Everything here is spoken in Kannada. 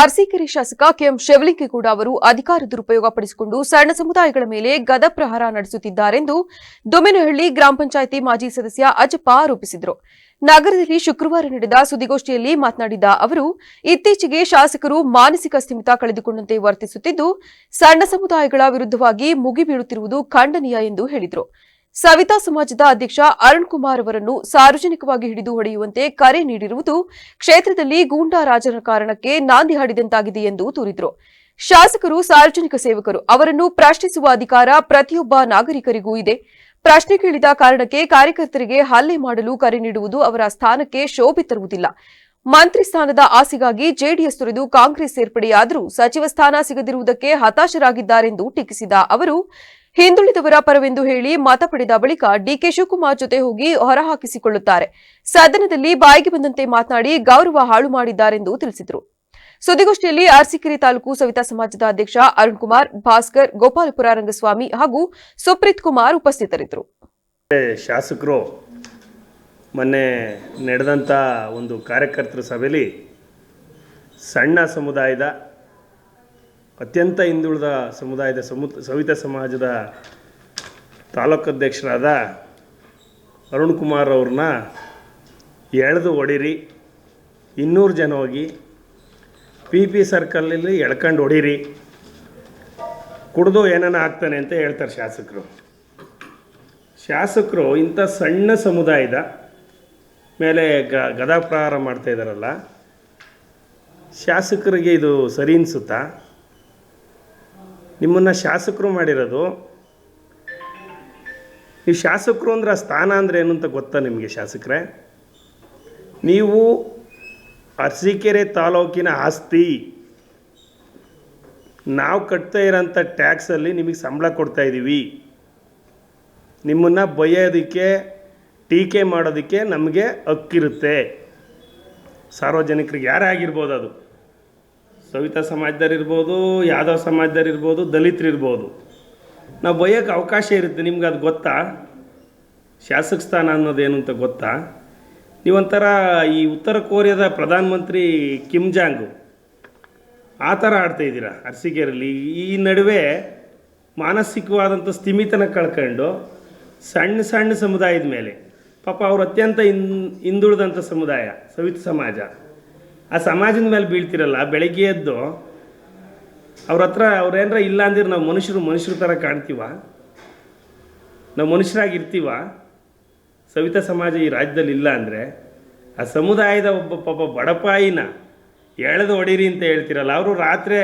ಅರಸೀಕೆರೆ ಶಾಸಕ ಕೆಎಂ ಶಿವಲಿಂಗೇಗೌಡ ಅವರು ಅಧಿಕಾರ ದುರುಪಯೋಗ ಪಡಿಸಿಕೊಂಡು ಸಣ್ಣ ಸಮುದಾಯಗಳ ಮೇಲೆ ಗದ ಪ್ರಹಾರ ನಡೆಸುತ್ತಿದ್ದಾರೆಂದು ದೊಮೆನಹಳ್ಳಿ ಗ್ರಾಮ ಪಂಚಾಯಿತಿ ಮಾಜಿ ಸದಸ್ಯ ಅಜಪ್ಪ ಆರೋಪಿಸಿದರು. ನಗರದಲ್ಲಿ ಶುಕ್ರವಾರ ನಡೆದ ಸುದ್ದಿಗೋಷ್ಠಿಯಲ್ಲಿ ಮಾತನಾಡಿದ ಅವರು, ಇತ್ತೀಚೆಗೆ ಶಾಸಕರು ಮಾನಸಿಕ ಸ್ಥಿಮಿತ ಕಳೆದುಕೊಂಡಂತೆ ವರ್ತಿಸುತ್ತಿದ್ದು, ಸಣ್ಣ ಸಮುದಾಯಗಳ ವಿರುದ್ಧವಾಗಿ ಮುಗಿಬೀಳುತ್ತಿರುವುದು ಖಂಡನೀಯ ಎಂದು ಹೇಳಿದರು. ಸವಿತಾ ಸಮಾಜದ ಅಧ್ಯಕ್ಷ ಅರುಣ್ ಕುಮಾರ್ ಅವರನ್ನು ಸಾರ್ವಜನಿಕವಾಗಿ ಹಿಡಿದು ಹೊಡೆಯುವಂತೆ ಕರೆ ನೀಡಿರುವುದು ಕ್ಷೇತ್ರದಲ್ಲಿ ಗೂಂಡಾ ರಾಜರ ಕಾರಣಕ್ಕೆ ನಾಂದಿ ಹಾಡಿದಂತಾಗಿದೆ ಎಂದು ದೂರಿದರು. ಶಾಸಕರು, ಸಾರ್ವಜನಿಕ ಸೇವಕರು ಅವರನ್ನು ಪ್ರಶ್ನಿಸುವ ಅಧಿಕಾರ ಪ್ರತಿಯೊಬ್ಬ ನಾಗರಿಕರಿಗೂ ಇದೆ. ಪ್ರಶ್ನೆ ಕೇಳಿದ ಕಾರಣಕ್ಕೆ ಕಾರ್ಯಕರ್ತರಿಗೆ ಹಲ್ಲೆ ಮಾಡಲು ಕರೆ ನೀಡುವುದು ಅವರ ಸ್ಥಾನಕ್ಕೆ ಶೋಭೆ ತರುವುದಿಲ್ಲ. ಮಂತ್ರಿ ಸ್ಥಾನದ ಆಸೆಗಾಗಿ ಜೆಡಿಎಸ್ ತೊರೆದು ಕಾಂಗ್ರೆಸ್ ಸೇರ್ಪಡೆಯಾದರೂ ಸಚಿವ ಸ್ಥಾನ ಸಿಗದಿರುವುದಕ್ಕೆ ಹತಾಶರಾಗಿದ್ದಾರೆಂದು ಟೀಕಿಸಿದ ಅವರು ಹಿಂದುಳಿದವರ ಪರವೆಂದು ಹೇಳಿ ಮತ ಪಡೆದ ಬಳಿಕ ಡಿಕೆ ಶಿವಕುಮಾರ್ ಜೊತೆ ಹೋಗಿ ಹೊರಹಾಕಿಸಿಕೊಳ್ಳುತ್ತಾರೆ ಸದನದಲ್ಲಿ ಬಾಯಿಗೆ ಬಂದಂತೆ ಮಾತನಾಡಿ ಗೌರವ ಹಾಳು ಮಾಡಿದ್ದಾರೆಂದು ತಿಳಿಸಿದರು. ಸುದ್ದಿಗೋಷ್ಠಿಯಲ್ಲಿ ಅರಸೀಕೆರೆ ತಾಲೂಕು ಸವಿತಾ ಸಮಾಜದ ಅಧ್ಯಕ್ಷ ಅರುಣ್ ಕುಮಾರ್, ಭಾಸ್ಕರ್, ಗೋಪಾಲಪುರ ರಂಗಸ್ವಾಮಿ ಹಾಗೂ ಸುಪ್ರೀತ್ ಕುಮಾರ್ ಉಪಸ್ಥಿತರಿದ್ದರು. ಶಾಸಕರು ಮೊನ್ನೆ ನಡೆದಂಥ ಒಂದು ಕಾರ್ಯಕರ್ತರ ಸಭೆಯಲ್ಲಿ ಸಣ್ಣ ಸಮುದಾಯದ ಅತ್ಯಂತ ಹಿಂದುಳಿದ ಸಮುದಾಯದ ಸಮು, ಸವಿತ ಸಮಾಜದ ತಾಲೂಕು ಅಧ್ಯಕ್ಷರಾದ ಅರುಣ್ ಕುಮಾರ್ ಅವ್ರನ್ನ ಎಳೆದು ಹೊಡೀರಿ. ಇನ್ನೂರು ಜನ ಹೋಗಿ ಪಿ ಪಿ ಸರ್ಕಲಲ್ಲಿ ಎಳ್ಕೊಂಡು ಹೊಡೀರಿ. ಕುಡಿದು ಏನಾನ ಆಗ್ತಾನೆ ಅಂತ ಹೇಳ್ತಾರೆ ಶಾಸಕರು. ಶಾಸಕರು ಇಂಥ ಸಣ್ಣ ಸಮುದಾಯದ ಮೇಲೆ ಗ, ಗದಾ ಪ್ರಹಾರ ಮಾಡ್ತಾಯಿದ್ದಾರಲ್ಲ ಶಾಸಕರಿಗೆ ಇದು ಸರಿ ಅನಿಸುತ್ತಾ? ನಿಮ್ಮನ್ನು ಶಾಸಕರು ಮಾಡಿರೋದು. ನೀವು ಶಾಸಕರು ಅಂದರೆ ಆ ಸ್ಥಾನ ಅಂದರೆ ಏನು ಅಂತ ಗೊತ್ತಾ ನಿಮಗೆ ಶಾಸಕರೇ? ನೀವು ಅರಸೀಕೆರೆ ತಾಲೂಕಿನ ಆಸ್ತಿ, ನಾವು ಕಟ್ತಾ ಇರೋಂಥ ಟ್ಯಾಕ್ಸಲ್ಲಿ ನಿಮಗೆ ಸಂಬಳ ಕೊಡ್ತಾ ಇದ್ದೀವಿ. ನಿಮ್ಮನ್ನು ಬಯ್ಯೋದಕ್ಕೆ, ಟೀಕೆ ಮಾಡೋದಕ್ಕೆ ನಮಗೆ ಹಕ್ಕಿರುತ್ತೆ. ಸಾರ್ವಜನಿಕರಿಗೆ ಯಾರೇ ಆಗಿರ್ಬೋದು ಅದು. ಸವಿತಾ ಸಮಾಜದವ್ರಿರ್ಬೋದು ಯಾದವ್ ಸಮಾಜದವ್ರಿರ್ಬೋದು ದಲಿತರಿರ್ಬೋದು ನಾವು ಬೈಯೋಕ್ಕೆ ಅವಕಾಶ ಇರುತ್ತೆ, ನಿಮ್ಗೆ ಅದು ಗೊತ್ತಾ? ಶಾಸಕ ಸ್ಥಾನ ಅನ್ನೋದೇನು ಅಂತ ಗೊತ್ತಾ? ನೀವೊಂಥರ ಈ ಉತ್ತರ ಕೊರಿಯಾದ ಪ್ರಧಾನಮಂತ್ರಿ ಕಿಮ್ ಜಾಂಗ್, ಆ ಥರ ಆಡ್ತಾ ಇದ್ದೀರಾ ಅರಸೀಕೆರೆಯಲ್ಲಿ? ಈ ನಡುವೆ ಮಾನಸಿಕವಾದಂಥ ಸ್ಥಿಮಿತನ ಕಳ್ಕೊಂಡು ಸಣ್ಣ ಸಣ್ಣ ಸಮುದಾಯದ ಮೇಲೆ, ಪಾಪ ಅವರು ಅತ್ಯಂತ ಹಿಂದುಳಿದಂಥ ಸಮುದಾಯ, ಸವಿತ ಸಮಾಜ. ಆ ಸಮಾಜದ ಮೇಲೆ ಬೀಳ್ತಿರಲ್ಲ ಬೆಳಗ್ಗೆ ಎದ್ದು ಅವ್ರ ಹತ್ರ ಅವ್ರೇನರ ಇಲ್ಲ ಅಂದ್ರೆ ನಾವು ಮನುಷ್ಯರು ಮನುಷ್ಯರ ಥರ ಕಾಣ್ತೀವ? ನಾವು ಮನುಷ್ಯರಾಗಿರ್ತೀವ? ಸವಿತಾ ಸಮಾಜ ಈ ರಾಜ್ಯದಲ್ಲಿ ಇಲ್ಲ ಅಂದರೆ ಆ ಸಮುದಾಯದ ಒಬ್ಬ ಪಾಪ ಬಡಪಾಯಿನ ಎಳೆದು ಹೊಡೀರಿ ಅಂತ ಹೇಳ್ತಿರಲ್ಲ, ಅವರು ರಾತ್ರಿ